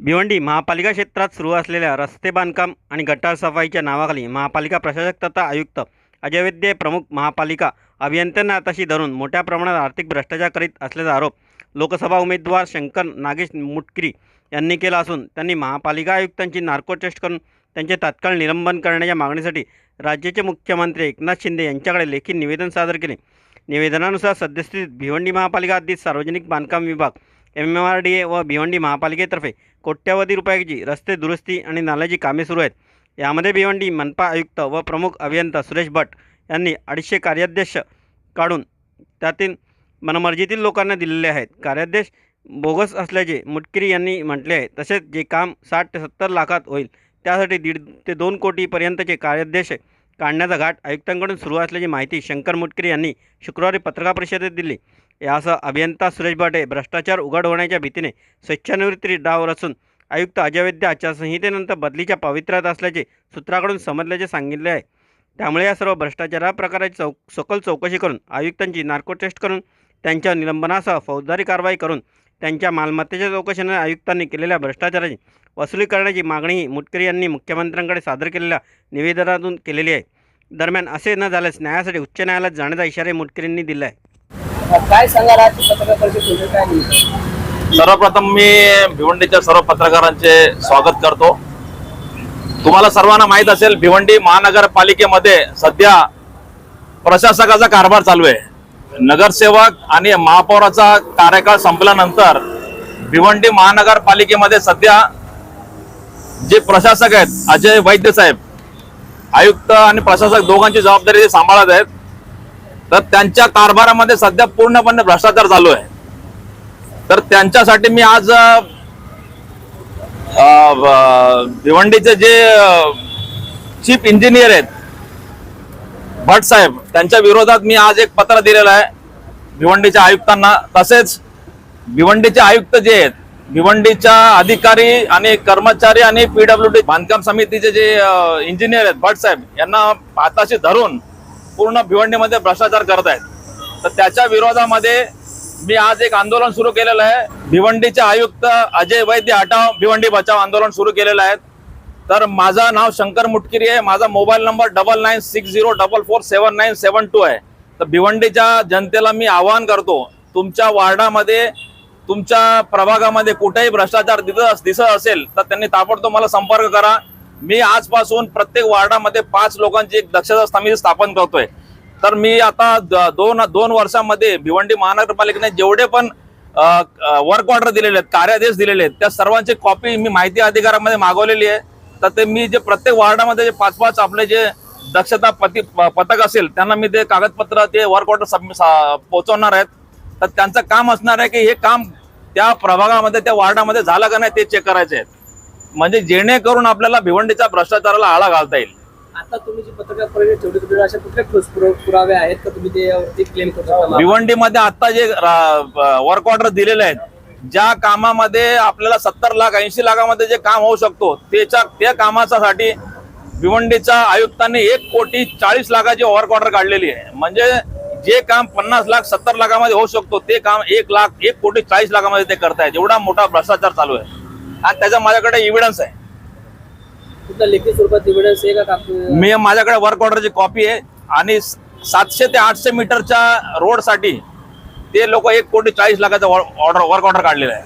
भिवंडी महापालिका क्षेत्रात सुरू असलेल्या रस्ते बांधकाम आणि गटार सफाईच्या नावाखाली महापालिका प्रशासक तथा आयुक्त अजय वैद्य प्रमुख महापालिका अभियंत्यांना हाताशी धरून मोठ्या प्रमाणात आर्थिक भ्रष्टाचार करीत असल्याचा आरोप लोकसभा उमेदवार शंकर नागेश मुटकरी यांनी केला असून त्यांनी महापालिका आयुक्तांची नार्को टेस्ट करून त्यांचे तात्काळ निलंबन करण्याच्या मागणीसाठी राज्याचे मुख्यमंत्री एकनाथ शिंदे यांच्याकडे लेखी निवेदन सादर केले. निवेदनानुसार सद्यस्थितीत भिवंडी महापालिका हद्दीत सार्वजनिक बांधकाम विभाग M M R D A व भिवंडी महापालिकेतर्फे कोट्यवधी रुपयाची रस्ते दुरुस्ती आणि नाल्याची कामे सुरू आहेत. यामध्ये भिवंडी मनपा आयुक्त व प्रमुख अभियंता सुरेश भट यांनी अडीचशे कार्याध्यक्ष काढून त्यातील मनमर्जीतील लोकांना दिलेले आहेत. कार्याध्यक्ष बोगस असल्याचे मुटकिरी यांनी म्हटले आहे. तसेच जे काम साठ ते सत्तर लाखात होईल त्यासाठी दीड ते दोन कोटीपर्यंतचे कार्याध्यक्ष काढण्याचा घाट आयुक्तांकडून सुरू असल्याची माहिती शंकर मुटकरी यांनी शुक्रवारी पत्रकार परिषदेत दिली. यासह अभियंता सुरेश भाटे भ्रष्टाचार उघड होण्याच्या भीतीने स्वच्छानिवृत्ती डाव रचून आयुक्त अजय वैद्य आचारसंहितेनंतर बदलीच्या पवित्र्यात असल्याचे सूत्राकडून समजल्याचे सांगितले आहे. त्यामुळे या सर्व भ्रष्टाचारा प्रकाराची चौक सखोल चौकशी करून आयुक्तांची नार्को टेस्ट करून त्यांच्या निलंबनासह फौजदारी कारवाई करून त्यांच्या मालमत्तेच्या चौकशीने आयुक्तांनी केलेल्या भ्रष्टाचाराची वसुली करण्याची मागणीही मुटकरी यांनी मुख्यमंत्र्यांकडे सादर केलेल्या निवेदनातून केलेली आहे. दरम्यान असे न झाल्यास न्यायासाठी उच्च न्यायालयात जाण्याचा इशारा मुटकरींनी दिला आहे. काय सांगाल? आज पत्रकार परिषद काय सर्वप्रथम मी भिवंडीच्या सर्व पत्रकारांचे स्वागत करतो. तुम्हाला सर्वांना माहीत असेल भिवंडी महानगरपालिकेमध्ये सध्या प्रशासकाचा कारभार चालू आहे. नगरसेवक आणि महापौराचा कार्यकाळ संपल्यानंतर भिवंडी महानगरपालिकेमध्ये सध्या जे प्रशासक आहेत अजय वैद्य साहेब आयुक्त आणि प्रशासक दोघांची जबाबदारी सांभाळत आहेत. तर त्यांच्या कारभारामध्ये सध्या पूर्णपणे भ्रष्टाचार चालू आहे. तर त्यांच्यासाठी मी आज भिवंडीचे जे चीफ इंजिनियर आहेत भट साहेब त्यांच्या विरोधात मी आज एक पत्र दिलेलं आहे भिवंडीच्या आयुक्तांना. तसेच भिवंडीचे आयुक्त जे आहेत भिवंडीच्या अधिकारी आणि कर्मचारी आणि पीडब्ल्यू डी बांधकाम समितीचे जे इंजिनियर आहेत भट साहेब यांना हाताशी धरून पूर्ण भिवंडीमध्ये भ्रष्टाचार करत आहेत. तर त्याच्या विरोधामध्ये मी आज एक आंदोलन सुरू केलेलं आहे. भिवंडीचे आयुक्त अजय वैद्य हटाव भिवंडी बचाव आंदोलन सुरू केलेलं आहे. तर माझं नाव शंकर मुटकिरी आहे. माझा mobile number double nine six zero double four seven nine seven two आहे. तर भिवंडीच्या जनतेला मी आवाहन करतो तुमच्या वार्डामध्ये तुमच्या प्रभागामध्ये कुठेही भ्रष्टाचार दिसत दिसत असेल तर त्यांनी ताबडतोब मला संपर्क करा. मी आजपासून प्रत्येक वार्डामध्ये पाच लोकांची एक दक्षता समिती स्थापन करतोय. तर मी आता द- दोन दोन वर्षामध्ये भिवंडी महानगरपालिकेने जेवढे पण वर्क ऑर्डर दिलेले आहेत कार्यादेश दिलेले आहेत त्या सर्वांची कॉपी मी माहिती अधिकारामध्ये मागवलेली आहे. तर ते मी जे प्रत्येक वार्डामध्ये जे पाच पाच आपले जे दक्षता पती प- पथक असेल त्यांना मी ते कागदपत्र ते वर्क ऑर्डर पोहोचवणार आहेत. तर त्यांचं काम असणार आहे की हे काम त्या प्रभागामध्ये त्या वार्डामध्ये झालं का नाही ते चेक करायचे आहेत. म्हणजे जेणेकरून आपल्याला भिवंडीच्या भ्रष्टाचाराला आळा घालता येईल. आता तुम्ही जी पत्रकार परिषद ठेवली तुम्ही अशा कुठले ठोस पुरा- पुरावे आहेत का? तुम्ही त्यावरती क्लेम करू शकता भिवंडीमध्ये आता जे वर्क ऑर्डर दिलेले आहेत ज्या कामामध्ये आपल्याला सत्तर लाख ऐंशी लाखामध्ये जे काम होऊ शकतो त्याच्या त्या कामासाठी भिवंडीच्या आयुक्तांनी एक कोटी चाळीस लाखाची वर्क ऑर्डर काढलेली आहे. म्हणजे जे काम पन्नास लाख सत्तर लाखामध्ये होऊ शकतो ते काम एक लाख एक कोटी चाळीस लाखामध्ये ते करतायत. एवढा मोठा भ्रष्टाचार चालू आहे. आणि त्याचा माझ्याकडे इव्हिडन्स आहे. कुठल्या लेखी स्वरूपात एव्हिडन्स आहे का कापू? मी माझ्याकडे वर्क ऑर्डरची कॉपी आहे आणि सातशे ते आठशे मीटरच्या रोडसाठी ते लोक एक कोटी चाळीस लाखाचा ऑर्डर वर्क ऑर्डर काढलेला आहे.